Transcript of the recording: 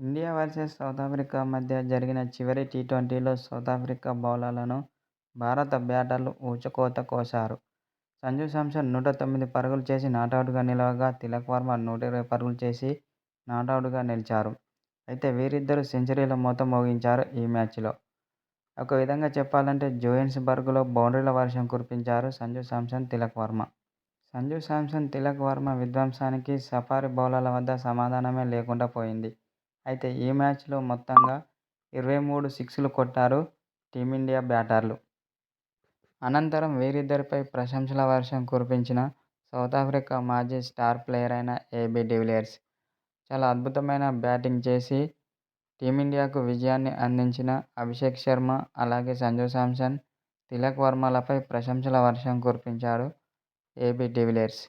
India versus south Africa మధ్య జరిగిన చివరి టీ-ట్వంటీలో సౌత్ ఆఫ్రికా బౌలర్లను భారత బ్యాటర్లు ఊచకోత కోశారు. సంజూ శాంసన్ నూట తొమ్మిది పరుగులు చేసి నాటౌట్గా నిలవగా తిలక్ వర్మ నూట ఇరవై పరుగులు చేసి నాటౌట్గా నిలిచారు. అయితే వీరిద్దరూ సెంచరీల మోత మోగించారు ఈ మ్యాచ్లో. ఒక విధంగా చెప్పాలంటే జోహెన్స్బర్గ్లో బౌండరీల వర్షం కురిపించారు సంజూ శాంసన్, తిలక్ వర్మ. సంజూ శాంసన్, తిలక్ వర్మ విధ్వంసానికి సఫారీ బౌలర్ల వద్ద సమాధానమే లేకుండా పోయింది. అయితే ఈ మ్యాచ్లో మొత్తంగా ఇరవై మూడు సిక్స్లు కొట్టారు టీమిండియా బ్యాటర్లు. అనంతరం వీరిద్దరిపై ప్రశంసల వర్షం కురిపించిన సౌత్ ఆఫ్రికా మాజీ స్టార్ ప్లేయర్ అయిన ఏబీ డివిలియర్స్. చాలా అద్భుతమైన బ్యాటింగ్ చేసి టీమిండియాకు విజయాన్ని అందించిన అభిషేక్ శర్మ, అలాగే సంజు శాంసన్, తిలక్ వర్మలపై ప్రశంసల వర్షం కురిపించాడు ఏబీ డివిలియర్స్.